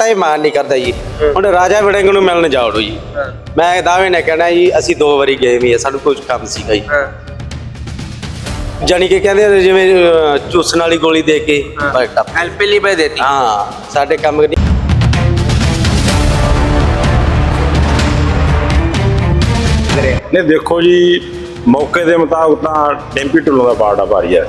ਤਾਂ ਇਹ ਮਾਨ ਨਹੀਂ ਕਰਦਾ ਜੀ। ਹੁਣ ਰਾਜਾ ਵੜਿੰਗ ਨੂੰ ਮਿਲਣ ਜਾਵੜੋ ਜੀ। ਮੈਂ ਦਾਅਵੇ ਨਾਲ ਕਹਿਣਾ ਜੀ ਅਸੀਂ ਦੋ ਵਾਰੀ ਗਏ ਵੀ ਆ ਸਾਨੂੰ ਕੁਝ ਕੰਮ ਸੀਗਾ ਜੀ। ਜਾਣੀ ਕਿ ਕਹਿੰਦੇ ਆ ਜਿਵੇਂ ਅਹ, ਚੂਸਣ ਵਾਲੀ ਗੋਲੀ ਦੇ ਕੇ ਐਲਪੀ ਲਈ ਪੈ ਦੇਤੀ ਹਾਂ ਸਾਡੇ ਕੰਮ ਨਹੀਂ ਨੇ ਦੇਖੋ ਜੀ ਮੌਕੇ ਦੇ ਮੁਤਾਬਕ ਤਾਂ ਡੈਂਪੀ ਢੁੱਲੋਂ ਦਾ ਪਾਰਟ ਆ। ਭਾਰੀ ਹੈ।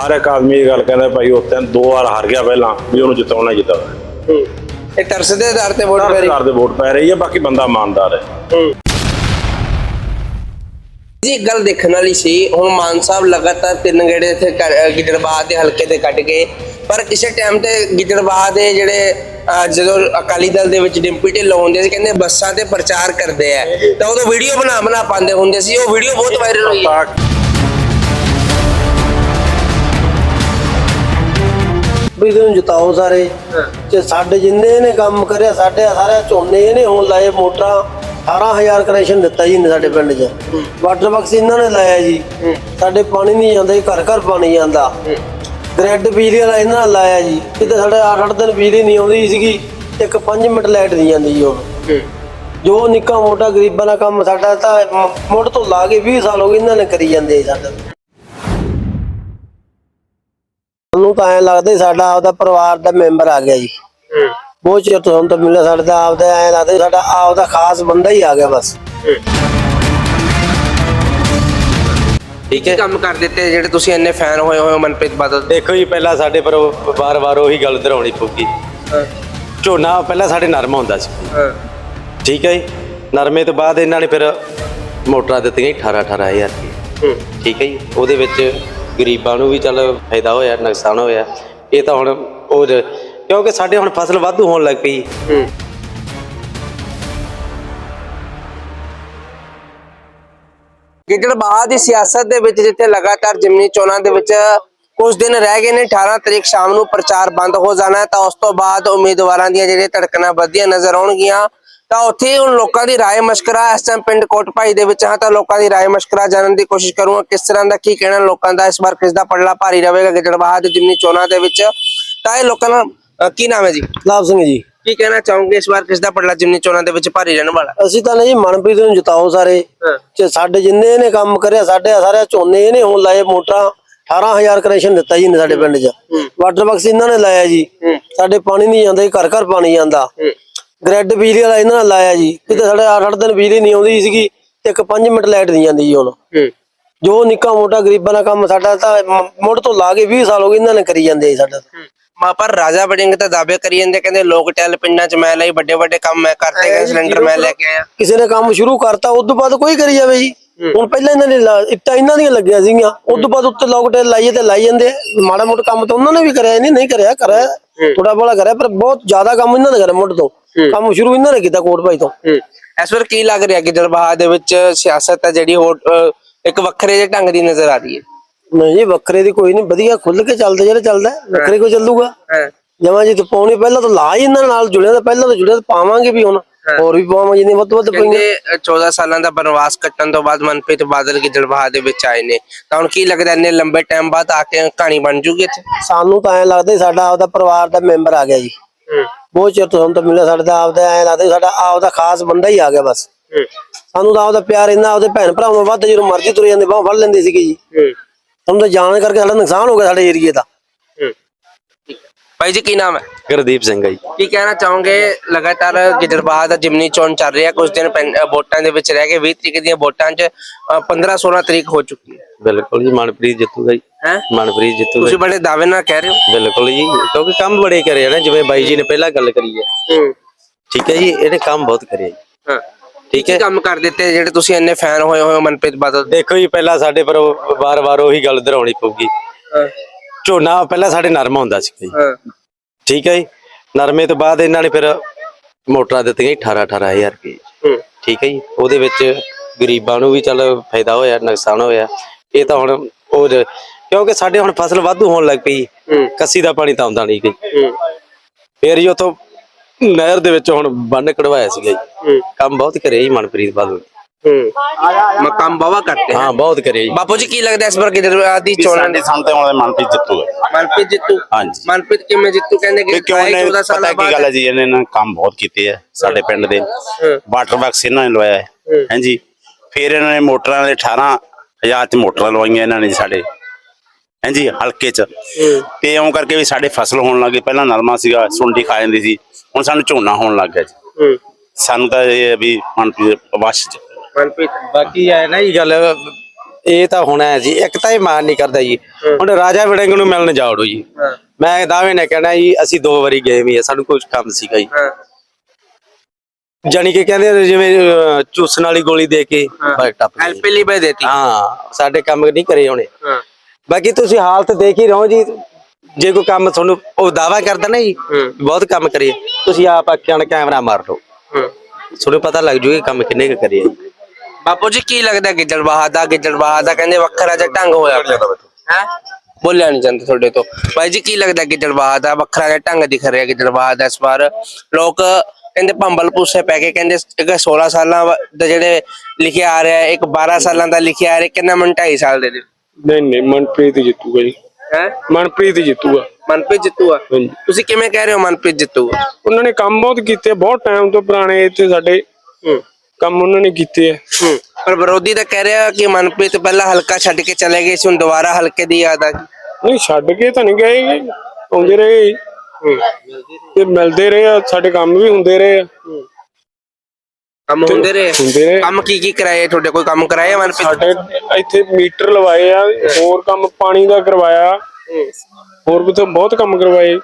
ਹਰ ਇੱਕ ਆਦਮੀ ਇਹ ਗੱਲ ਕਹਿੰਦਾ ਭਾਈ ਉਹ ਤਿੰਨ ਦੋ ਵਾਰ ਹਾਰ ਗਿਆ ਪਹਿਲਾਂ ਵੀ ਉਹਨੂੰ ਜਿਤਾਉਣਾ ਹੀ ਜਿਤਾਉਣਾ। ਇਹ ਤਰਸ ਦੇ ਆਧਾਰ ਤੇ ਵੋਟ ਪੈ ਰਹੀ ਸਰਕਾਰ ਦੇ ਵੋਟ ਪੈ ਰਹੀ ਹੈ ਬਾਕੀ ਬੰਦਾ ਇਮਾਨਦਾਰ ਹੈ। ਜੀ ਗੱਲ ਦੇਖਣ ਵਾਲੀ ਸੀ ਹੁਣ ਮਾਨ ਸਾਹਿਬ ਲਗਾਤਾਰ ਤਿੰਨ ਗੇੜੇ ਇੱਥੇ ਗਿੱਦੜਬਾਹਾ ਦੇ ਹਲਕੇ ਤੇ ਕੱਢ ਗਏ। ਪਰ ਕਿਸੇ ਟਾਈਮ ਤੇ ਗਿੱਦੜਬਾਹਾ ਦੇ ਜਿਹੜੇ ਜਦੋਂ ਅਕਾਲੀ ਦਲ ਦੇ ਵਿੱਚ ਡਿੰਪੀ ਢਿੱਲੋਂ ਹੁੰਦੇ ਸੀ ਕਹਿੰਦੇ ਬੱਸਾਂ ਤੇ ਪ੍ਰਚਾਰ ਕਰਦੇ ਆ। ਤਾਂ ਉਦੋਂ ਵੀਡੀਓ ਬਣਾ ਬਣਾ ਪਾਉਂਦੇ ਹੁੰਦੇ ਸੀ ਉਹ ਵੀਡੀਓ ਬਹੁਤ ਵਾਇਰਲ ਹੋਈ ਵੀ ਇਹਨੂੰ ਜਿਤਾਓ ਸਾਰੇ। ਤੇ ਸਾਡੇ ਜਿੰਨੇ ਇਹਨੇ ਕੰਮ ਕਰਿਆ ਸਾਡੇ ਸਾਰੇ ਝੋਨੇ ਇਹਨੇ ਹੁਣ ਲਾਏ ਮੋਟਰਾਂ। 18000 ਕਨੈਕਸ਼ਨ ਦਿੱਤਾ ਜੀ ਇਹਨੇ ਸਾਡੇ ਪਿੰਡ 'ਚ। ਵਾਟਰ ਬਾਕਸ ਇਹਨਾਂ ਨੇ ਲਾਇਆ ਜੀ। ਸਾਡੇ ਪਾਣੀ ਨਹੀਂ ਜਾਂਦਾ ਜੀ ਘਰ ਘਰ ਪਾਣੀ ਜਾਂਦਾ। ਗ੍ਰਿਡ ਬਿਜਲੀ ਵਾਲਾ ਇਹਨਾਂ ਨੇ ਲਾਇਆ ਜੀ। ਕਿਤੇ ਸਾਡੇ 8-8 ਦਿਨ ਬਿਜਲੀ ਨਹੀਂ ਆਉਂਦੀ ਸੀਗੀ ਇੱਕ 5 ਮਿੰਟ ਲਾਈਟ ਨਹੀਂ ਜਾਂਦੀ ਜੀ ਹੁਣ। ਜੋ ਨਿੱਕਾ ਮੋਟਾ ਗਰੀਬਾਂ ਦਾ ਕੰਮ ਸਾਡਾ ਤਾਂ ਮੁੱਢ ਤੋਂ ਲਾ ਕੇ 20 ਸਾਲ ਹੋ ਗਏ ਇਹਨਾਂ ਨੇ ਕਰੀ ਜਾਂਦੇ ਸਾਡਾ। ਸਾਨੂੰ ਤਾਂ ਐ ਲੱਗਦਾ ਸਾਡਾ ਆਪਦਾ ਪਰਿਵਾਰ ਦਾ ਮੈਂਬਰ ਆ ਗਿਆ ਜੀ। ਬਹੁਤ ਚਿਰ ਤੋਂ ਤਾਂ ਮਿਲਿਆ ਸਾਡਾ ਤਾਂ ਆਪਦਾ ਐ ਲੱਗਦਾ ਸਾਡਾ ਆਪਦਾ ਖਾਸ ਬੰਦਾ ਹੀ ਆ ਗਿਆ ਬਸ। ਠੀਕ ਹੈ। ਕੰਮ ਕਰ ਦਿੱਤੇ ਜਿਹੜੇ ਤੁਸੀਂ ਇੰਨੇ ਫੈਨ ਹੋਏ ਹੋਏ ਹੋ ਮਨਪ੍ਰੀਤ ਬਾਦਲ? ਦੇ ਦੇਖੋ ਜੀ ਪਹਿਲਾਂ ਸਾਡੇ ਪਰ ਵਾਰ-ਵਾਰ ਉਹੀ ਗੱਲ ਦੁਹਰਾਉਣੀ ਪਊਗੀ। ਝੋਨਾ ਪਹਿਲਾਂ ਸਾਡੇ ਨਰਮ ਹੁੰਦਾ ਸੀ। ਠੀਕ ਹੈ ਜੀ। ਨਰਮੇ ਤੋਂ ਬਾਅਦ ਇਹਨਾਂ ਨੇ ਫਿਰ ਮੋਟਰਾਂ ਦਿੱਤੀਆਂ 18 18000 ਰੁਪਏ। ਠੀਕ ਹੈ ਜੀ। ਉਹਦੇ ਵਿੱਚ ਗਰੀਬਾਂ ਨੂੰ ਵੀ ਚੱਲ ਫਾਇਦਾ ਹੋਇਆ ਨੁਕਸਾਨ ਹੋਇਆ। ਇਹ ਤਾਂ ਹੁਣ ਉਹ ਜ- ਕਿਉਂਕਿ ਸਾਡੇ ਹੁਣ ਫਸਲ ਵਾਧੂ ਹੋਣ ਲੱਗ ਪਈ। ਗਿੱਦੜਬਾਹਾ ਦੀ ਸਿਆਸਤ ਦੇ ਵਿੱਚ ਜਿੱਥੇ ਲਗਾਤਾਰ ਜਿਮਨੀ ਚੋਣਾਂ ਦੇ ਵਿੱਚ ਕੁਝ ਦਿਨ ਰਹਿ ਗਏ ਨੇ 18 ਤਰੀਕ ਸ਼ਾਮ ਨੂੰ ਪ੍ਰਚਾਰ ਬੰਦ ਹੋ ਜਾਣਾ ਹੈ ਤਾਂ ਉਸ ਤੋਂ ਬਾਅਦ ਉਮੀਦਵਾਰਾਂ ਦੀਆਂ ਜਿਹੜੀਆਂ ਧੜਕਣਾਂ ਵੱਧਦੀਆਂ ਨਜ਼ਰ ਆਉਣਗੀਆਂ। ਤਾਂ ਉੱਥੇ ਹੁਣ ਲੋਕਾਂ ਦੀ ਰਾਏ ਮਸ਼ਕਰਾ ਇਸ ਟਾਈਮ ਪਿੰਡ ਕੋਟਪਾਈ ਦੇ ਵਿੱਚ ਹਾਂ ਤਾਂ ਲੋਕਾਂ ਦੀ ਰਾਏ ਮਸ਼ਕਰਾ ਜਾਣਨ ਦੀ ਕੋਸ਼ਿਸ਼ ਕਰੂੰਗਾ ਕਿਸ ਤਰ੍ਹਾਂ ਦਾ ਕੀ ਕਹਿਣਾ ਲੋਕਾਂ ਦਾ ਇਸ ਵਾਰ ਕਿਸ ਦਾ ਪੜਲਾ ਭਾਰੀ ਰਹੇਗਾ ਗਿੱਦੜਬਾਹਾ ਦੀ ਜਿਮਨੀ ਚੋਣਾਂ ਦੇ ਵਿੱਚ। ਤਾਂ ਇਹ ਲੋਕਾਂ ਦਾ ਕੀ ਨਾਮ ਹੈ ਜੀ? ਲਾਭ ਸਿੰਘ ਜੀ। ਕੀ ਕਹਿਣਾ ਚਾਹੋਗੇ ਇਸ ਵਾਰ ਕਿਸ ਦਾ ਪੜਲਾ ਜਿਮਨੀ ਚੋਣਾਂ ਦੇ ਵਿੱਚ ਭਾਰੀ ਰਹਿਣ ਵਾਲਾ? ਅਸੀਂ ਤਾਂ ਨਹੀਂ ਮਨਪ੍ਰੀਤ ਨੂੰ ਜਿਤਾਓ ਸਾਰੇ। ਤੇ ਸਾਡੇ ਜਿੰਨੇ ਇਹਨੇ ਕੰਮ ਕਰਿਆ ਸਾਡੇ ਸਾਰੇ ਝੋਨੇ ਇਹਨੇ ਹੁਣ ਲਾਏ ਮੋਟਰਾਂ 18000 ਕਨੈਕਸ਼ਨ ਦਿੱਤਾ ਜੀ ਇਹਨੇ ਸਾਡੇ ਪਿੰਡ 'ਚ। ਵਾਟਰ ਬਾਕਸ ਇਹਨਾਂ ਨੇ ਲਾਇਆ ਜੀ। ਸਾਡੇ ਪਾਣੀ ਨਹੀਂ ਜਾਂਦਾ ਘਰ ਘਰ ਪਾਣੀ ਜਾਂਦਾ। ਗ੍ਰਿਡ ਬਿਜਲੀ ਵਾਲਾ ਇਹਨਾਂ ਨੇ ਲਾਇਆ ਜੀ। ਕਿਤੇ ਸਾਡੇ 8-8 ਦਿਨ ਬਿਜਲੀ ਨਹੀਂ ਆਉਂਦੀ ਸੀਗੀ ਇੱਕ 5 ਮਿੰਟ ਲਾਈਟ ਨਹੀਂ ਜਾਂਦੀ ਜੀ ਹੁਣ। ਜੋ ਨਿੱਕਾ ਮੋਟਾ ਗਰੀਬਾਂ ਦਾ ਕੰਮ ਸਾਡਾ ਤਾਂ ਮ- ਮੁੱਢ ਤੋਂ ਲਾ ਕੇ 20 ਸਾਲ ਹੋ ਗਏ ਇਹਨਾਂ ਨੇ ਕਰੀ ਜਾਂਦੇ ਜੀ ਸਾਡਾ ਮਾ ਪਰ ਰਾਜਾ ਵੜਿੰਗ ਤਾਂ ਦਾਅਵੇ ਕਰੀ ਜਾਂਦੇ ਕਹਿੰਦੇ ਲੋਕ ਟੈਲ ਪਿੰਡਾਂ 'ਚ ਮੈਂ ਲਈ ਵੱਡੇ ਵੱਡੇ ਕੰਮ ਮੈਂ ਕਰਤੇ ਗਏ ਸਿਲੰਡਰ ਮੈਂ ਲੈ ਕੇ ਆਇਆ। ਕਿਸੇ ਨੇ ਕੰਮ ਸ਼ੁਰੂ ਕਰਤਾ ਉਸ ਤੋਂ ਬਾਅਦ ਕੋਈ ਕਰੀ ਜਾਵੇ ਜੀ। ਹੁਣ ਪਹਿਲਾਂ ਇਹਨਾਂ ਨੇ ਇੱਟਾਂ ਇਹਨਾਂ ਦੀਆਂ ਲੱਗੀਆਂ ਸੀਗੀਆਂ। ਉਸ ਤੋਂ ਬਾਅਦ ਉੱਤੇ ਲੋਕਟੇਲ ਲਾਈਏ ਤੇ ਲਾਈ ਜਾਂਦੇ। ਆ। ਮਾੜਾ ਮੋਟਾ ਕੰਮ ਤਾਂ ਉਹਨਾਂ ਨੇ ਵੀ ਕਰਿਆ ਨਹੀਂ ਨਹੀਂ ਕਰਿਆ ਕਰਿਆ। ਥੋੜਾ ਬੋਲਾ ਕਰਿਆ ਪਰ ਬਹੁਤ ਜ਼ਿਆਦਾ ਕੰਮ ਇਹਨਾਂ ਨੇ ਕਰਿਆ ਮੁੱਢ ਤੋਂ। ਕੰਮ ਸ਼ੁਰੂ ਇਹਨਾਂ ਨੇ ਕੀਤਾ ਕੋਟ ਭਾਈ ਤੋਂ। ਇਸ ਵਾਰ ਕੀ ਲੱਗ ਰਿਹਾ ਕਿ ਦਰਬਾਰ ਦੇ ਵਿੱਚ ਸਿਆਸਤ ਹੈ ਜਿਹੜੀ ਹੋਰ ਇੱਕ ਵੱਖਰੇ ਜਿਹੇ ਢੰਗ ਦੀ ਨਜ਼ਰ ਆ ਰਹੀ ਹੈ? ਨਹੀਂ ਜੀ ਵੱਖਰੇ ਦੀ ਕੋਈ ਨਹੀਂ। ਵਧੀਆ ਖੁੱਲ ਕੇ ਚੱਲਦਾ ਜਿਹੜਾ ਚੱਲਦਾ। ਵੱਖਰੇ ਕੋ ਚੱਲੂਗਾ। ਜਮਾਂ ਜੀ ਤੇ ਪਾਉਣੀ ਪਹਿਲਾਂ ਤਾਂ ਲਾ ਹੀ ਇਹਨਾਂ ਨਾਲ ਜੁੜਿਆ ਤਾਂ ਪਹਿਲਾਂ ਤਾਂ ਜੁੜਿਆ ਤਾਂ ਪਾਵਾਂਗੇ ਵੀ ਹੁਣ। ਹੋਰ ਵੀ ਪਾਵਾਂਗੇ ਜਿੰਨੇ ਵੱਧ ਤੋਂ ਵੱਧ ਪਈਆਂ ਕਹਿੰਦੇ ਅਹ, 14 ਸਾਲਾਂ ਦਾ ਬਨਵਾਸ ਕੱਟਣ ਤੋਂ ਬਾਅਦ ਮਨਪ੍ਰੀਤ ਬਾਦਲ ਦਰਬਾਰ ਦੇ ਵਿੱਚ ਆਏ ਨੇ। ਤਾਂ ਹੁਣ ਕੀ ਲੱਗਦਾ ਇੰਨੇ ਲੰਬੇ ਟਾਈਮ ਬਾਅਦ ਆ ਕੇ ਕਹਾਣੀ ਬਣ ਜੂਗੀ ਇੱਥੇ? ਸਾਨੂੰ ਤਾਂ ਐ ਲੱਗਦਾ ਸਾਡਾ ਆਪਦਾ ਪਰਿਵਾਰ ਦਾ ਮੈਂਬਰ ਆ ਗਿਆ ਜੀ। ਬਹੁਤ ਚਿਰ ਤੋਂ ਸਾਨੂੰ ਤਾਂ ਮਿਲਿਆ ਸਾਡਾ ਤਾਂ ਆਪਦਾ ਐ ਲੱਗਦਾ ਸੀ ਸਾਡਾ ਆਪਦਾ ਖਾਸ ਬੰਦਾ ਹੀ ਆ ਗਿਆ ਬਸ। ਸਾਨੂੰ ਤਾਂ ਆਪਦਾ ਪਿਆਰ ਇੰਨਾ ਆਪਦੇ ਭੈਣ ਭਰਾਵਾਂ ਵੱਧ ਜਦੋਂ ਮਰਜ਼ੀ ਤੁਰ ਜਾਂਦੇ ਬਾਹ ਫੜ ਲੈਂਦੇ ਸੀਗੇ ਜੀ। ਸਾਨੂੰ ਤਾਂ ਜਾਣ ਕਰਕੇ ਸਾਡਾ ਨੁਕਸਾਨ ਹੋ ਗਿਆ ਸਾਡੇ ਏਰੀਏ ਦਾ। ਭਾਈ ਜੀ ਕੀ ਨਾਮ ਹੈ? ਗੁਰਦੀਪ ਸਿੰਘ ਆ ਜੀ। ਕੀ ਕਹਿਣਾ ਚਾਹੋਗੇ? ਲਗਾਤਾਰ ਗਿੱਦੜਬਾਹਾ ਦਾ ਜਿਮਨੀ ਚੋਣ ਚੱਲ ਰਿਹਾ ਕੁਝ ਦਿਨ ਵੋਟਾਂ ਦੇ ਵਿੱਚ ਰਹਿ ਗਏ 20 ਤਰੀਕ ਦੀਆਂ ਵੋਟਾਂ 'ਚ 15 16 ਤਰੀਕ ਹੋ ਚੁੱਕੀ ਹੈ। ਬਿਲਕੁਲ ਜੀ ਮਨਪ੍ਰੀਤ ਜਿੱਤੂਗਾ ਜੀ। ਹੈ? ਮਨਪ੍ਰੀਤ ਜਿੱਤੂਗਾ ਤੁਸੀਂ ਬੜੇ ਦਾਅਵੇ ਨਾਲ ਕਹਿ ਰਹੇ ਹੋ। ਬਿਲਕੁਲ ਜੀ ਕਿਉਂਕਿ ਕੰਮ ਬੜੇ ਕਰੇ ਆ ਨਾ ਜਿਵੇਂ ਬਾਈ ਜੀ ਨੇ ਪਹਿਲਾਂ ਗੱਲ ਕਰੀ ਹੈ। ਠੀਕ ਹੈ ਜੀ ਇਹਨੇ ਕੰਮ ਬਹੁਤ ਕਰਿਆ ਜੀ। ਹਾਂ। ਠੀਕ ਕੀ ਹੈ ਕੰਮ ਕਰ ਦਿੱਤੇ ਜਿਹੜੇ ਤੁਸੀਂ ਇੰਨੇ ਫੈਨ ਹੋਏ ਹੋਏ ਹੋ ਮਨਪ੍ਰੀਤ ਬਾਦਲ? ਦੇ ਦੇਖੋ ਜੀ ਪਹਿਲਾਂ ਸਾਡੇ ਪਰ ਵਾਰ-ਵਾਰ ਉਹੀ ਗੱਲ ਦੁਹਰਾਉਣੀ ਪਊਗੀ। ਝੋਨਾ ਪਹਿਲਾਂ ਸਾਡੇ ਨਰਮ ਹੁੰਦਾ ਸੀ ਜੀ ਹਾਂ। ਠੀਕ ਹੈ ਜੀ? ਨਰਮੇ ਤੋਂ ਬਾਅਦ ਇਹਨਾਂ ਨੇ ਫਿਰ ਮੋਟਰਾਂ ਦਿੱਤੀਆਂ 18 18000 ਰੁਪਏ। ਠੀਕ ਹੈ ਜੀ? ਉਹਦੇ ਵਿੱਚ ਗਰੀਬਾਂ ਨੂੰ ਵੀ ਚੱਲ ਫਾਇਦਾ ਹੋਇਆ ਨੁਕਸਾਨ ਹੋਇਆ। ਇਹ ਤਾਂ ਹੁਣ ਉਹ ਕਿਉਂਕਿ ਸਾਡੇ ਹੁਣ ਫਸਲ ਵਾਧੂ ਹੋਣ ਲੱਗ ਪਈ। ਕੱਸੀ ਦਾ ਪਾਣੀ ਤਾਂ ਆਉਂਦਾ ਨਹੀਂ ਗਈ ਫੇਰ ਜੀ ਉਥੋਂ ਨਹਿਰ ਦੇ ਵਿੱਚ ਹੁਣ ਬੰਨ ਕਢਵਾਇਆ ਸੀਗਾ ਜੀ। ਕੰਮ ਬਹੁਤ ਕਰਿਆ ਜੀ ਮਨਪ੍ਰੀਤ ਬਾਦਲ। ਹੂੰ। ਮਕਾਮ ਬਾਵਾ ਕਰਤੇ। ਹਾਂ ਬਹੁਤ ਕਰਿਆ ਜੀ। ਬਾਪੂ ਜੀ ਕੀ ਲੱਗਦਾ ਇਸ ਵਾਰ ਗਿੱਦੜਬਾਹਾ ਦੀ ਚੋਣਾਂ ਦੇ ਸਾਨੂੰ ਤੇ ਹੁਣ ਮਨਪ੍ਰੀਤ ਜਿੱਤੂਗਾ ਮਨਪ੍ਰੀਤ ਜਿੱਤੂ? ਹਾਂਜੀ। ਮਨਪ੍ਰੀਤ ਕਿਵੇਂ ਜਿੱਤੂ? ਕਹਿੰਦੇ ਕਿ ਕਿਉਂ ਨੇ 14 ਪਤਾ ਕੀ ਗੱਲ ਹੈ ਜੀ ਇਹਨੇ ਨਾ ਕੰਮ ਬਹੁਤ ਕੀਤੇ ਆ ਸਾਡੇ ਪਿੰਡ ਦੇ। ਵਾਟਰ ਬਾਕਸ ਇਹਨਾਂ ਨੇ ਲਵਾਇਆ ਹੈ। ਹਾਂਜੀ। ਫਿਰ ਇਹਨਾਂ ਨੇ ਮੋਟਰਾਂ ਦੇ 18000 ਚ ਮੋਟਰਾਂ ਲਵਾਈਆਂ ਇਹਨਾਂ ਨੇ ਜੀ ਸਾਡੇ। ਹਾਂਜੀ ਹਲਕੇ ਚ। ਤੇ ਇਉਂ ਕਰਕੇ ਵੀ ਸਾਡੇ ਫਸਲ ਹੋਣ ਲੱਗੇ ਪਹਿਲਾਂ ਨਰਮਾ ਸੀਗਾ ਸੁੰਡੀ ਖਾ ਜਾਂਦੀ ਸੀ। ਹੁਣ ਸਾਨੂੰ ਝੋਨਾ ਹੋਣ ਲੱਗ ਗਿਆ ਜੀ। ਹੂੰ। ਸਾਨੂੰ ਤਾਂ ਇਹ ਹੈ ਵੀ ਮਨਪ੍ਰੀਤ ਵਸ਼ ਚ ਮਨਪ੍ਰੀਤ ਬਾਕੀ ਐ ਨਾ ਜੀ ਗੱਲ ਇਹ ਤਾਂ ਹੋਣਾ ਹੈ ਜੀ ਇੱਕ ਤਾਂ ਇਹ ਮਾਨ ਨਹੀਂ ਕਰਦਾ ਜੀ। ਹੁਣ ਰਾਜਾ ਵੜਿੰਗ ਨੂੰ ਮਿਲਣ ਜਾੜੋ ਜੀ। ਮੈਂ ਦਾਅਵੇ ਨਾਲ ਕਹਿਣਾ ਜੀ ਅਸੀਂ ਦੋ ਵਾਰੀ ਗਏ ਵੀ ਆ ਸਾਨੂੰ ਕੁਝ ਕੰਮ ਸੀਗਾ ਜੀ। ਜਾਨੀ ਕਿ ਕਹਿੰਦੇ ਜਿਵੇਂ ਚੂਸਣ ਵਾਲੀ ਗੋਲੀ ਦੇ ਕੇ ਬਸ ਟੱਪ ਗਏ। ਐਲਪੀ ਲਈ ਬੈ ਦੇਤੀ। ਹਾਂ ਸਾਡੇ ਕੰਮ ਨਹੀਂ ਕਰੇ ਹੋਣੇ। ਹਾਂ। ਬਾਕੀ ਤੁਸੀਂ ਹਾਲਤ ਦੇਖ ਹੀ ਰਹੋ ਜੀ। ਜੇ ਕੋਈ ਕੰਮ ਤੁਹਾਨੂੰ ਉਹ ਦਾਵਾ ਕਰਦਾ ਨਾ ਜੀ। ਬਹੁਤ ਕੰਮ ਕਰੀਏ। ਤੁਸੀਂ ਆਪ ਅੱਖਾਂ ਨਾਲ ਕੈਮਰਾ ਮਾਰ ਲਓ। ਹੂੰ। ਤੁਹਾਨੂੰ ਪਤਾ ਲੱਗ ਜੂਗਾ ਕੰਮ ਕਿੰਨੇ ਕੁ ਕਰੀਏ। ਬਾਪੂ ਜੀ ਕੀ ਲੱਗਦਾ ਗਿੱਦੜਬਾਹਾ ਦਾ ਗਿੱਦੜਬਾਹਾ ਦਾ ਕਹਿੰਦੇ ਵੱਖਰਾ ਜਿਹਾ ਢੰਗ ਹੋਇਆ ਹੈ? ਬੋਲਿਆ ਨਹੀਂ ਜਾਂਦਾ ਤੁਹਾਡੇ ਤੋਂ। ਭਾਈ ਜੀ ਕੀ ਲੱਗਦਾ ਗਿੱਦੜਬਾਹਾ ਦਾ ਵੱਖਰਾ ਜਿਹਾ ਢੰਗ ਦਿਖ ਰਿਹਾ ਗਿੱਦੜਬਾਹਾ ਦਾ ਇਸ ਵਾਰ? ਲੋਕ ਕਹਿੰਦੇ ਭੰਬਲ ਪੂਸੇ ਪੈ ਕੇ ਕਹਿੰਦੇ ਇੱਕ 16 ਸਾਲਾਂ ਦਾ ਜਿਹੜੇ ਲਿਖਿਆ ਆ ਰਿਹਾ ਇੱਕ 12 ਸਾਲਾਂ ਦਾ ਲਿਖਿਆ ਆ ਰਿਹਾ ਕਿੰਨਾ ਮਨ 2.5 ਸਾਲ ਦੇ ਨਹੀਂ ਨਹੀਂ ਮਨਪ੍ਰੀਤ ਹੀ ਜਿੱਤੂਗਾ ਜੀ। ਹੈ? ਮਨਪ੍ਰੀਤ ਹੀ ਜਿੱਤੂਗਾ। ਮਨਪ੍ਰੀਤ ਜਿੱਤੂਗਾ? ਤੁਸੀਂ ਕਿਵੇਂ ਕਹਿ ਰਹੇ ਹੋ ਮਨਪ੍ਰੀਤ ਜਿੱਤੂਗਾ? ਉਹਨਾਂ ਨੇ ਕੰਮ ਬਹੁਤ ਕੀਤੇ ਬਹੁਤ ਟਾਈਮ ਤੋਂ ਪੁਰਾਣੇ ਇੱਥੇ ਸਾਡੇ ਕੰਮ ਉਹਨਾਂ ਨੇ ਕੀਤੇ ਆ। ਹੂੰ। ਪਰ ਵਿਰੋਧੀ ਤਾਂ ਕਹਿ ਰਿਹਾ ਕਿ ਮਨਪ੍ਰੀਤ ਪਹਿਲਾਂ ਹਲਕਾ ਛੱਡ ਕੇ ਚਲੇ ਗਏ ਸੀ ਹੁਣ ਦੁਬਾਰਾ ਹਲਕੇ ਦੀ ਯਾਦ ਆ ਗਈ। ਨਹੀਂ ਛੱਡ ਕੇ ਤਾਂ ਨਹੀਂ ਗਏ ਗੇ। ਆਉਂਦੇ ਰਹੇ ਹੂੰ। ਤੇ ਮਿਲਦੇ ਰਹੇ ਆ ਸਾਡੇ ਕੰਮ ਵੀ ਹੁੰਦੇ ਰਹੇ ਆ। ਕੰਮ ਹੁੰਦੇ ਰਹੇ ਹੁੰਦੇ ਰਹੇ ਕੰਮ ਕੀ ਕੀ ਕਰਾਏ? ਤੁਹਾਡੇ ਕੋਈ ਕੰਮ ਕਰਾਇਆ ਮਨਪ੍ਰੀਤ? ਸਾਡੇ ਇੱਥੇ ਮੀਟਰ ਲਵਾਏ ਆ ਹੋਰ ਕੰਮ ਪਾਣੀ ਦਾ ਕਰਵਾਇਆ। ਹੋਰ ਵੀ ਤਾਂ ਬਹੁਤ ਕੰਮ ਕਰਵਾਏ।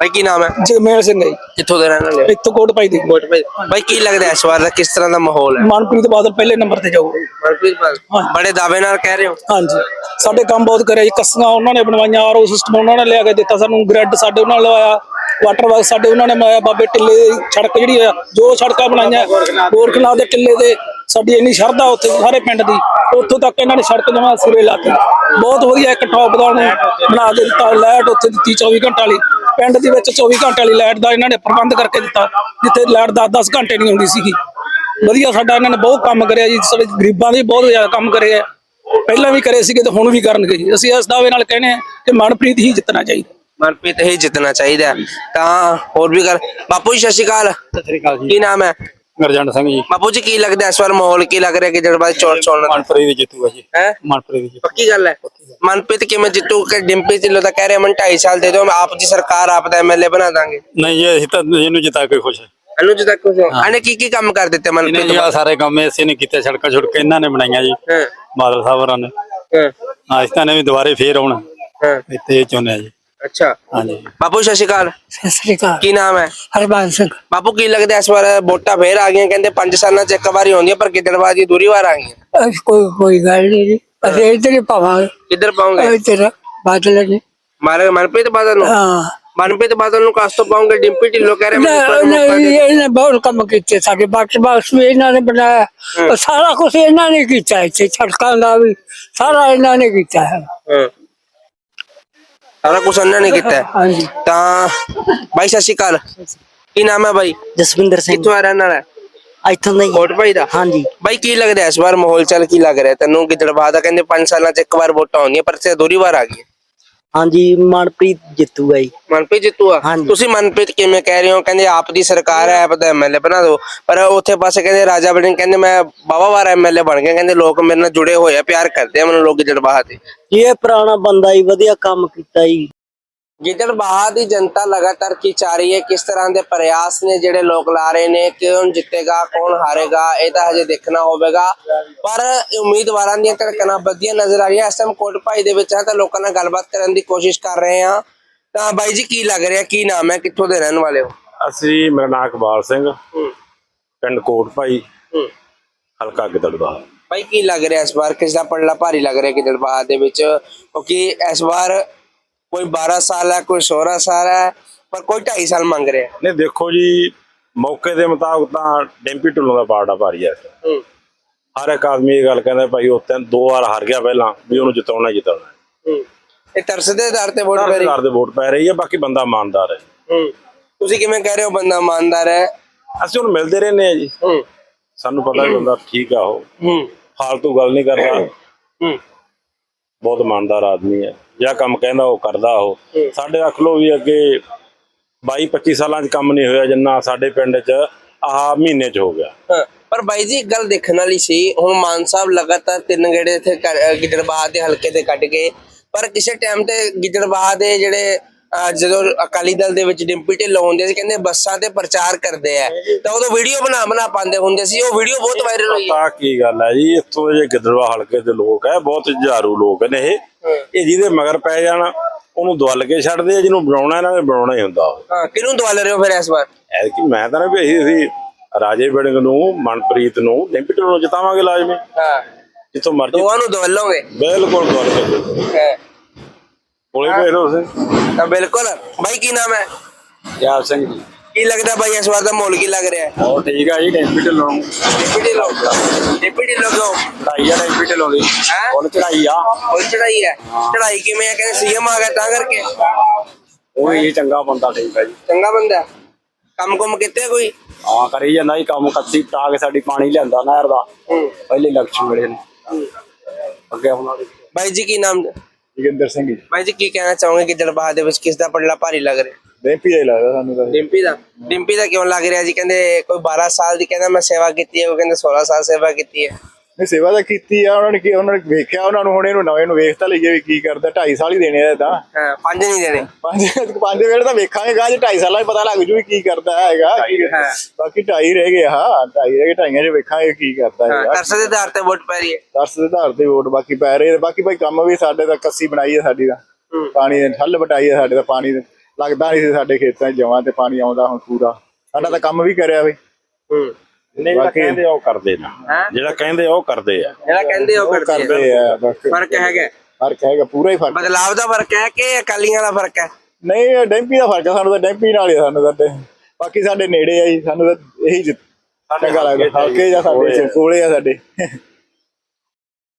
ਭਾਈ ਕੀ ਨਾਮ ਹੈ? ਜਗਮੇਲ ਸਿੰਘ ਹੈ ਜੀ। ਕਿੱਥੋਂ ਦੇ ਰਹਿਣ ਵਾਲੇ ਹੋ? ਇੱਥੋਂ ਕੋਟ ਪਾਈ ਦੀ। ਵੋਟ ਭਾਈ। ਭਾਈ ਕੀ ਲੱਗਦਾ ਇਸ ਵਾਰ ਦਾ ਕਿਸ ਤਰ੍ਹਾਂ ਦਾ ਮਾਹੌਲ ਹੈ? ਮਨਪ੍ਰੀਤ ਬਾਦਲ ਪਹਿਲੇ ਨੰਬਰ ਤੇ ਜਾਊ ਮਨਪ੍ਰੀਤ ਭਾਈ ਬੜੇ ਦਾਅਵੇ ਨਾਲ ਕਹਿ ਰਹੇ ਹੋ। ਹਾਂਜੀ। ਸਾਡੇ ਕੰਮ ਬਹੁਤ ਕਰਿਆ ਜੀ। ਕੱਸੀਆਂ ਉਹਨਾਂ ਨੇ ਬਣਵਾਈਆਂ ਆਰਓ ਸਿਸਟਮ ਉਹਨਾਂ ਨੇ ਲਿਆ ਕੇ ਦਿੱਤਾ ਸਾਨੂੰ। ਗ੍ਰਿਡ ਸਾਡੇ ਉਹਨਾਂ ਨੇ ਲਵਾਇਆ ਵਾਟਰ ਵਰਕ ਸਾਡੇ ਉਹਨਾਂ ਨੇ ਬਣਾਇਆ ਬਾਬੇ ਟਿੱਲੇ ਦੀ ਸੜਕ ਜਿਹੜੀ ਆ ਜੋ ਸੜਕਾਂ ਬਣਾਈਆਂ ਗੋਰਖਨਾਥ ਦੇ ਟਿੱਲੇ ਦੇ ਸਾਡੀ ਇੰਨੀ ਸ਼ਰਧਾ ਉੱਥੇ ਸਾਰੇ ਪਿੰਡ ਦੀ। ਉੱਥੋਂ ਤੱਕ ਇਹਨਾਂ ਨੇ ਸੜਕ ਜਮਾ ਸਿਰੇ ਲਾਤੀ। ਬਹੁਤ ਵਧੀਆ ਇੱਕ ਟੌਪ ਦਾ ਉਹਨੂੰ ਬਣਾ ਕੇ ਦਿੱਤਾ। ਲਾਈਟ ਉੱਥੇ ਦਿੱਤੀ 24 ਘੰਟੇ ਵਾਲੀ। ਪਿੰਡ ਦੇ ਵਿੱਚ 24 ਘੰਟੇ ਵਾਲੀ ਲਾਈਟ ਦਾ ਇਹਨਾਂ ਨੇ ਪ੍ਰਬੰਧ ਕਰਕੇ ਦਿੱਤਾ ਜਿੱਥੇ ਲਾਈਟ 10-10 ਘੰਟੇ ਨਹੀਂ ਆਉਂਦੀ ਸੀਗੀ। ਵਧੀਆ ਸਾਡਾ ਇਹਨਾਂ ਨੇ ਬਹੁਤ ਕੰਮ ਕਰਿਆ ਜੀ ਸਾਡੇ ਗਰੀਬਾਂ ਦੇ ਬਹੁਤ ਜ਼ਿਆਦਾ ਕੰਮ ਕਰੇ ਆ। ਪਹਿਲਾਂ ਵੀ ਕਰੇ ਸੀਗੇ ਤੇ ਹੁਣ ਵੀ ਕਰਨਗੇ ਜੀ। ਅਸੀਂ ਇਸ ਦਾਅਵੇ ਨਾਲ ਕਹਿੰਦੇ ਆ ਕਿ ਮਨਪ੍ਰੀਤ ਹੀ ਜਿੱਤਣਾ ਚਾਹੀਦਾ। ਮਨਪ੍ਰੀਤ ਹੀ ਜਿੱਤਣਾ ਚਾਹੀਦਾ। ਤਾਂ ਹੋਰ ਵੀ ਕਰ ਬਾਪੂ ਜੀ ਸਤਿ ਸ਼੍ਰੀ ਅਕਾਲ। ਸਤਿ ਸ੍ਰੀ ਅਕਾਲ ਜੀ। ਕੀ ਨਾਮ ਹੈ? ਗਰਜੰਡ ਸਿੰਘ ਜੀ। ਬਾਪੂ ਜੀ ਕੀ ਲੱਗਦਾ ਇਸ ਵਾਰ ਮਾਹੌਲ ਕੀ ਲੱਗ ਰਿਹਾ ਕਿ ਜੜਬਾਦ ਚੋਣ ਚੋਣ ਮਨਪ੍ਰੀਤ ਜਿੱਤੂਗਾ ਜੀ। ਹੈ? ਮਨਪ੍ਰੀਤ ਜੀ ਪੱਕੀ ਗੱਲ ਹੈ? ਮਨਪ੍ਰੀਤ ਕਿਵੇਂ ਜਿੱਤੂ? ਕਿ ਡਿੰਪੀ ਢਿੱਲੋਂ ਤਾਂ ਕਹਿ ਰਿਹਾ ਮਨ 2.5 ਸਾਲ ਦੇ ਦਿਓ ਆਪ ਦੀ ਸਰਕਾਰ ਆਪ ਦਾ ਐਮਐਲਏ ਬਣਾ ਦਾਂਗੇ। ਨਹੀਂ ਜੀ ਅਸੀਂ ਤਾਂ ਇਹਨੂੰ ਜਿਤਾ ਕੇ ਖੁਸ਼ ਹਾਂ। ਅਨੁਜ ਤੱਕ ਕੁਝ ਆਨੇ ਕੀ ਕੀ ਕੰਮ ਕਰ ਦਿੱਤੇ ਮਨਪ੍ਰੀਤ ਜੀ ਸਾਰੇ ਕੰਮ ਇਸੇ ਨੇ ਕੀਤੇ ਸੜਕਾਂ ਛੁੜਕ ਇਹਨਾਂ ਨੇ ਬਣਾਈਆਂ ਜੀ। ਹਾਂ। ਬਾਦਲ ਸਾਹਿਬ ਹੋਰਾਂ ਨੇ। ਹਾਂ। ਇਸ ਤਾਂ ਨੇ ਵੀ ਦੁਬਾਰੇ ਫੇਰ ਆਉਣਾ। ਹਾਂ। ਇੱਥੇ ਇਹ ਚਾਹੁੰਦੇ ਆ ਜੀ। ਅੱਛਾ। ਹਾਂਜੀ। ਬਾਪੂ ਸਤਿ ਸ਼੍ਰੀ ਅਕਾਲ। ਸਤਿ ਸ੍ਰੀ ਅਕਾਲ। ਕੀ ਨਾਮ ਹੈ? ਹਰਬੰਸ ਸਿੰਘ। ਬਾਪੂ ਕੀ ਲੱਗਦਾ ਇਸ ਵਾਰ ਵੋਟਾਂ ਫੇਰ ਆ ਗਈਆਂ? ਕਹਿੰਦੇ 5 ਸਾਲਾਂ ਚ ਇੱਕ ਵਾਰੀ ਆਉਂਦੀਆਂ ਪਰ ਗਿੱਦੜਬਾਜ਼ ਦੀ ਦੂਰੀ ਵਾਰ ਆ ਗਈਆਂ। ਕੋਈ ਕੋਈ ਗੱਲ ਨਹੀਂ ਜੀ। ਅਸੀਂ ਇੱਧਰ ਹੀ ਪਾਵਾਂਗੇ। ਕਿੱਧਰ ਪਾਉਂਗੇ ਇੱਧਰ ਬਾਦਲ ਜੀ ਮਾਰੇ ਮਨਪ੍ਰੀਤ ਬਾਦਲ ਨੂੰ? ਹਾਂ। ਮਨਪ੍ਰੀਤ ਬਾਦਲ ਨੂੰ ਕਾਸ ਤੋਂ ਪਾਉਂਗੇ ਡਿੰਪੀ ਢਿੱਲੋਂ ਕਹਿ ਰਹੇ ਨਹੀਂ ਦੇ ਇਹਨੇ ਬਹੁਤ ਕੰਮ ਕੀਤੇ ਸਾਡੇ ਬਾਕਸ ਬਾਕਸ ਵੀ ਇਹਨਾਂ ਨੇ ਬਣਾਇਆ। ਉਹ ਸਾਰਾ ਕੁਝ ਇਹਨਾਂ ਨੇ ਕੀਤਾ ਇੱਥੇ ਸੜਕਾਂ ਦਾ ਵੀ। ਸਾਰਾ ਇਹਨਾਂ ਨੇ ਕੀਤਾ ਹੈ। ਹਾਂ। ਸਾਰਾ ਕੁਝ ਉਹਨਾਂ ਨੇ ਕੀਤਾ ਹੈ। ਹਾਂਜੀ। ਤਾਂ ਬਾਈ ਸਤਿ ਸ਼੍ਰੀ ਅਕਾਲ। ਕੀ ਨਾਮ ਹੈ ਬਾਈ? ਜਸਵਿੰਦਰ ਸਿੰਘ। ਕਿੱਥੋਂ ਆ ਰਹਿਣ ਵਾਲਾ ਹੈ? ਇੱਥੋਂ ਦਾ ਹੀ। ਕੋਟ ਭਾਈ ਦਾ? ਹਾਂਜੀ। ਬਾਈ ਕੀ ਲੱਗਦਾ ਇਸ ਵਾਰ ਮਾਹੌਲ? ਚੱਲ ਕੀ ਲੱਗ ਰਿਹਾ? ਤੈਨੂੰ ਗਿੱਦੜਬਾਹ ਦਾ ਕਹਿੰਦੇ 5 ਸਾਲਾਂ ਚ ਇੱਕ ਵਾਰ ਵੋਟਾਂ ਆਉਂਦੀਆਂ ਪਰ ਤੇ ਦੂਰੀ ਵਾਰ ਆ ਗਈਆਂ ਹਾਂਜੀ ਮਨਪ੍ਰੀਤ ਜਿੱਤੂਗਾ ਜੀ। ਮਨਪ੍ਰੀਤ ਜਿੱਤੂਆ ਹਾਂਜੀ। ਤੁਸੀਂ ਮਨਪ੍ਰੀਤ ਕਿਵੇਂ ਕਹਿ ਰਹੇ ਹੋ? ਕਹਿੰਦੇ ਆਪ ਦੀ ਸਰਕਾਰ ਹੈ ਆਪ ਦਾ ਐਮਐਲਏ ਬਣਾ ਦਿਓ। ਪਰ ਉੱਥੇ ਪਾਸੇ ਕਹਿੰਦੇ ਰਾਜਾ ਬੜਿੰਗ ਕਹਿੰਦੇ ਮੈਂ ਬਾਵਾ ਵਾਰ ਐਮਐਲਏ ਬਣ ਗਿਆ। ਕਹਿੰਦੇ ਲੋਕ ਮੇਰੇ ਨਾਲ ਜੁੜੇ ਹੋਏ ਆ ਪਿਆਰ ਕਰਦੇ ਆ ਮੈਨੂੰ ਲੋਕ ਗਿੱਦੜਬਾਹ ਤੇ ਜੀ ਇਹ ਪੁਰਾਣਾ ਬੰਦਾ ਹੀ ਵਧੀਆ ਕੰਮ ਕੀਤਾ ਜੀ। ਗਿੱਦੜਬਾਹ ਦੀ ਜਨਤਾ ਲਗਾਤਾਰ ਕੀ ਚਾਹ ਰਹੀ ਹੈ ਕਿਸ ਤਰ੍ਹਾਂ ਦੇ ਪ੍ਰਯਾਸ ਨੇ ਜਿਹੜੇ ਲੋਕ ਲਾ ਰਹੇ ਨੇ ਕੌਣ ਜਿੱਤੇਗਾ ਕੌਣ ਹਾਰੇਗਾ ਇਹ ਤਾਂ ਹਜੇ ਦੇਖਣਾ ਹੋਵੇਗਾ। ਪਰ ਉਮੀਦਵਾਰਾਂ ਦੀਆਂ ਧੜਕਣਾਂ ਵੱਧਦੀਆਂ ਨਜ਼ਰ ਆ ਰਹੀਆਂ। ਇਸ ਟਾਈਮ ਕੋਟਪਾਈ ਦੇ ਵਿੱਚ ਆ ਤਾਂ ਲੋਕਾਂ ਨਾਲ ਗੱਲਬਾਤ ਕਰਨ ਦੀ ਕੋਸ਼ਿਸ਼ ਕਰ ਰਹੇ ਆ ਤਾਂ ਬਾਈ ਜੀ ਕੀ ਲੱਗ ਰਿਹਾ ਕੀ ਨਾਮ ਹੈ ਕਿੱਥੋਂ ਦੇ ਰਹਿਣ ਵਾਲੇ ਹੋ? ਅਸੀਂ ਮੇਰਾ ਨਾਮ ਇਕਬਾਲ ਸਿੰਘ ਪਿੰਡ ਕੋਟ ਭਾਈ। ਹਲਕਾ ਗਿੱਦੜਬਾਹਾ। ਭਾਈ ਕੀ ਲੱਗ ਰਿਹਾ ਇਸ ਵਾਰ? ਕਿਸ ਦਾ ਪੜਲਾ ਭਾਰੀ ਲੱਗ ਰਿਹਾ ਗਿੱਦੜਬਾਹ ਦੇ ਵਿੱਚ? ਕਿਉਂਕਿ ਇਸ ਵਾਰ ਕੋਈ 12 ਸਾਲ ਹੈ ਕੋਈ 16 ਸਾਲ ਹੈ ਪਰ ਕੋਈ 2.5 ਸਾਲ ਮੰਗ ਰਿਹਾ। ਨਹੀਂ ਦੇਖੋ ਜੀ ਮੌਕੇ ਦੇ ਮੁਤਾਬਕ ਤਾਂ ਡੈਂਪੀ ਢੁੱਲੋਂ ਦਾ ਪਾਰਟ ਭਾਰੀ ਹੈ। ਹੂੰ। ਹਰ ਇੱਕ ਆਦਮੀ ਇਹ ਗੱਲ ਕਹਿੰਦਾ ਭਾਈ ਉਹ ਤਿੰਨ ਦੋ ਵਾਰ ਹਾਰ ਗਿਆ ਪਹਿਲਾਂ ਵੀ ਉਹਨੂੰ ਜਿਤਾਉਣਾ ਹੀ ਜਿਤਾਉਣਾ ਹੈ। ਹੂੰ। ਇਹ ਤਰਸ ਦੇ ਆਧਾਰ ਤੇ ਵੋਟ ਪੈ ਰਹੀ ਦੇ ਵੋਟ ਪੈ ਰਹੀ ਹੈ ਬਾਕੀ ਬੰਦਾ ਇਮਾਨਦਾਰ ਹੈ ਹੂੰ। ਤੁਸੀਂ ਕਿਵੇਂ ਕਹਿ ਰਹੇ ਹੋ ਬੰਦਾ ਇਮਾਨਦਾਰ ਹੈ? ਅਸੀਂ ਉਹਨੂੰ ਮਿਲਦੇ ਰਹਿੰਦੇ ਆ ਜੀ। ਹੂੰ। ਸਾਨੂੰ ਪਤਾ ਵੀ ਬੰਦਾ ਠੀਕ ਆ ਉਹ। ਹੂੰ। ਫਾਲਤੂ ਗੱਲ ਨਹੀਂ ਕਰਦਾ। ਹੂੰ। ਬਹੁਤ ਇਮਾਨਦਾਰ ਆਦਮੀ ਹੈ। ਜਿਹੜਾ ਕੰਮ ਕਹਿੰਦਾ ਉਹ ਕਰਦਾ ਉਹ। ਸਾਡੇ ਰੱਖ ਲੋ ਵੀ ਅੱਗੇ 22 25 ਸਾਲਾਂ 'ਚ ਕੰਮ ਨਹੀਂ ਹੋਇਆ ਜਿੰਨਾ ਸਾਡੇ ਪਿੰਡ 'ਚ ਆਹ ਮਹੀਨੇ 'ਚ ਹੋ ਗਿਆ। ਪਰ ਬਾਈ ਜੀ ਗੱਲ ਦੇਖਣ ਵਾਲੀ ਸੀ ਹੁਣ ਮਾਨ ਸਾਹਿਬ ਲਗਾਤਾਰ ਤਿੰਨ ਗੇੜੇ ਇੱਥੇ ਗਿੱਦੜਬਾਹਾ ਦੇ ਹਲਕੇ ਤੇ ਕੱਢ ਗਏ। ਪਰ ਕਿਸੇ ਟਾਈਮ ਤੇ ਗਿੱਦੜਬਾਹਾ ਦੇ ਜਿਹੜੇ ਜਦੋਂ ਅਕਾਲੀ ਦਲ ਦੇ ਵਿੱਚ ਡਿੰਪੀ ਢਿੱਲੋਂ ਹੁੰਦੇ ਸੀ ਕਹਿੰਦੇ ਬੱਸਾਂ ਤੇ ਪ੍ਰਚਾਰ ਕਰਦੇ ਆ। ਤਾਂ ਉਦੋਂ ਵੀਡੀਓ ਬਣਾ ਬਣਾ ਪਾਉਂਦੇ ਹੁੰਦੇ ਸੀ ਉਹ ਵੀਡੀਓ ਬਹੁਤ ਵਾਇਰਲ ਹੋਈ ਪਤਾ ਕੀ ਗੱਲ ਹੈ ਜੀ ਇੱਥੋਂ ਦੇ ਗਿੱਦੜਵਾ ਹਲਕੇ ਦੇ ਲੋਕ ਹੈ ਬਹੁਤ ਜੁਝਾਰੂ ਲੋਕ ਨੇ ਇਹ। ਇਹ ਜਿਹਦੇ ਮਗਰ ਪੈ ਜਾਣ ਉਹਨੂੰ ਦਵਲ ਕੇ ਛੱਡਦੇ ਆ ਜਿਹਨੂੰ ਬਣਾਉਣਾ ਇਹਨਾਂ ਨੇ ਬਣਾਉਣਾ ਹੀ ਹੁੰਦਾ ਹਾਂ ਕਿਹਨੂੰ ਦਵਾ ਲੈ ਰਹੇ ਹੋ ਫਿਰ ਇਸ ਵਾਰ? ਐਤਕੀ ਮੈਂ ਤਾਂ ਨਾ ਵੀ ਅਸੀਂ ਅਸੀਂ ਰਾਜੇ ਬਿੜੰਗ ਨੂੰ ਮਨਪ੍ਰੀਤ ਨੂੰ ਡੈਂਪੀ ਢਿੱਲੋਂ ਨੂੰ ਜਿਤਾਵਾਂਗੇ ਲਾਜ਼ਮੀ। ਹਾਂ। ਜਿੱਥੋਂ ਮਰਜ਼ੀ ਦੋਵਾਂ ਨੂੰ ਦਵਲੋਗੇ ਬਿਲਕੁਲ ਦਵਲ ਕੇ ਹਾਂ, ਕੋਲੇ ਭੇਜੋ ਤੁਸੀਂ। ਤਾਂ ਬਿਲਕੁਲ। ਬਾਈ ਕੀ ਨਾਮ ਹੈ? ਜੈਬ ਸਿੰਘ ਜੀ। ਕੀ ਲੱਗਦਾ ਬਾਈ ਇਸ ਵਾਰ ਦਾ ਮਾਹੌਲ ਕੀ ਲੱਗ ਰਿਹਾ? ਹੈ ਬਹੁਤ ਠੀਕ ਆ ਜੀ ਡੈਂਪੀ ਢਿੱਲੋਂ। ਡਿੰਪੀ ਢਿੱਲੋਂ। ਡਿੰਪੀ ਢਿੱਲੋਂ ਕਿਉਂ ਚੜਾਈ ਆ ਡੈਂਪੀ ਢਿੱਲੋਂ ਦੀ। ਹੈਂ? ਹੁਣ ਚੜਾਈ ਆ। ਕੋਈ ਚੜਾਈ ਹੈ ਚੜਾਈ ਕਿਵੇਂ ਹੈ ਕਹਿੰਦੇ ਸੀਐਮ ਆ ਗਿਆ ਤਾਂ ਕਰਕੇ। ਉਹ ਹੀ ਚੰਗਾ ਬੰਦਾ ਠੀਕ ਆ ਜੀ। ਚੰਗਾ ਬੰਦਾ। ਹੈ। ਕੰਮ ਕੁਮ ਕਿਤੇ ਕੋਈ? ਹਾਂ ਕਰੀ ਜਾਂਦਾ ਜੀ ਕੰਮ ਕੱਸੀ ਪਟਾ ਕੇ ਸਾਡੀ ਪਾਣੀ ਲਿਆਂਦਾ ਨਹਿਰ ਦਾ। ਪਹਿਲੇ ਇਲੈਕਸ਼ਨ ਵੇਲੇ ਨੇ। ਅੱਗੇ ਦੇ ਬਾਈ ਜੀ ਕੀ ਨਾਮ? ਜੋਗਿੰਦਰ ਸਿੰਘ ਜੀ। ਬਾਈ ਜੀ ਕੀ ਕਹਿਣਾ ਚਾਹੋਗੇ? ਕਿ ਦਰਬਾਰ ਦੇ ਵਿੱਚ ਕਿਸ ਦਾ ਪੜਲਾ ਭਾਰੀ ਲੱਗ ਰਿਹਾ? ਡੈਂਪੀ ਦਾ ਹੀ ਲੱਗਦਾ ਸਾਨੂੰ ਤਾਂ। ਡਿੰਪੀ ਦਾ? ਡਿੰਪੀ ਦਾ ਕਿਉਂ ਲੱਗ ਰਿਹਾ ਜੀ? ਕਹਿੰਦੇ ਕੋਈ 12 ਸਾਲ ਦੀ ਕਹਿੰਦਾ ਮੈਂ ਸੇਵਾ ਕੀਤੀ ਹੈ ਕੋਈ ਕਹਿੰਦੇ 16 ਸਾਲ ਸੇਵਾ ਕੀਤੀ ਹੈ। ਨਹੀਂ ਸੇਵਾ ਤਾਂ ਕੀਤੀ ਆ ਉਹਨਾਂ ਨੇ ਕੀ ਉਹਨਾਂ ਨੇ ਵੇਖਿਆ ਉਹਨਾਂ ਨੂੰ ਹੁਣ ਇਹਨੂੰ ਨਵੇਂ ਨੂੰ ਵੇਖ ਤਾਂ ਲਈਏ ਵੀ ਕੀ ਕਰਦਾ 2.5 ਸਾਲ ਹੀ ਦੇਣੇ ਆ ਇਹ ਤਾਂ। ਹਾਂ ਪੰਜ ਨਹੀਂ ਦੇਣੇ। ਪੰਜ ਪੰਜ ਵੇਲੇ ਤਾਂ ਵੇਖਾਂਗੇ ਗਾਜ 2.5 ਸਾਲਾਂ 'ਚ ਪਤਾ ਲੱਗ ਜੂ ਵੀ ਕੀ ਕਰਦਾ ਹੈਗਾ। ਹਾਂ। ਬਾਕੀ 2.5 ਰਹਿ ਗਏ ਹਾਂ 2.5 ਰਹਿ ਗਏ ਢਾਈਆਂ 'ਚ ਵੇਖਾਂਗੇ ਕੀ ਕਰਦਾ ਹਾਂ ਹੈਗਾ। ਤਰਸ ਦੇ ਆਧਾਰ ਤੇ ਵੋਟ ਪੈ ਰਹੀ ਹੈ। ਦਸ ਦੇ ਆਧਾਰ ਤੇ ਵੋਟ ਬਾਕੀ ਪੈ ਰਹੇ ਆ। ਬਾਕੀ ਭਾਈ ਕੰਮ ਵੀ ਸਾਡੇ ਦਾ ਕੱਸੀ ਬਣਾਈ ਹੈ ਸਾਡੀ ਦਾ ਪਾਣੀ ਦੇ ਠੱਲ ਵਟਾਈ ਹੈ ਸਾਡੇ ਦਾ ਪਾਣੀ ਦੇ ਲੱਗਦਾ ਨਹੀਂ ਸੀ ਸਾਡੇ ਖੇਤਾਂ 'ਚ ਜਮਾਂ ਤੇ ਪਾਣੀ ਆਉਂਦਾ ਹੁਣ ਪੂਰਾ। ਸਾਡਾ ਤਾਂ ਕੰਮ ਵੀ ਕਰਿਆ ਹੂੰ। ਨਹੀਂ ਜਿਹੜਾ ਕਹਿੰਦੇ ਉਹ ਕਰਦੇ ਨਾ। ਹੈਂ? ਜਿਹੜਾ ਕਹਿੰਦੇ ਆ ਉਹ ਕਰਦੇ ਆ। ਜਿਹੜਾ ਕਹਿੰਦੇ ਉਹ ਉਹ ਕਰਦੇ ਕਰਦੇ ਆ ਬਸ। ਫ਼ਰਕ ਹੈਗਾ। ਫ਼ਰਕ ਹੈਗਾ ਪੂਰਾ ਹੀ ਫ਼ਰਕ। ਬਦਲਾਵ ਦਾ ਫ਼ਰਕ ਹੈ ਕਿ ਅਕਾਲੀਆਂ ਦਾ ਫ਼ਰਕ ਹੈ? ਨਹੀਂ ਇਹ ਡੈਂਪੀ ਦਾ ਫ਼ਰਕ ਆ ਸਾਨੂੰ ਤਾਂ ਡੈਂਪੀ ਨਾਲ ਹੀ ਆ ਸਾਨੂੰ ਤੇ। ਬਾਕੀ ਸਾਡੇ ਨੇੜੇ ਆ ਜੀ ਸਾਨੂੰ ਤਾਂ ਇਹੀ ਜਿ- ਚੰਗਾ ਲੱਗਦਾ ਹਲਕੇ ਜਾਂ ਸਾਡੇ ਕੋਲੇ ਆ ਸਾਡੇ।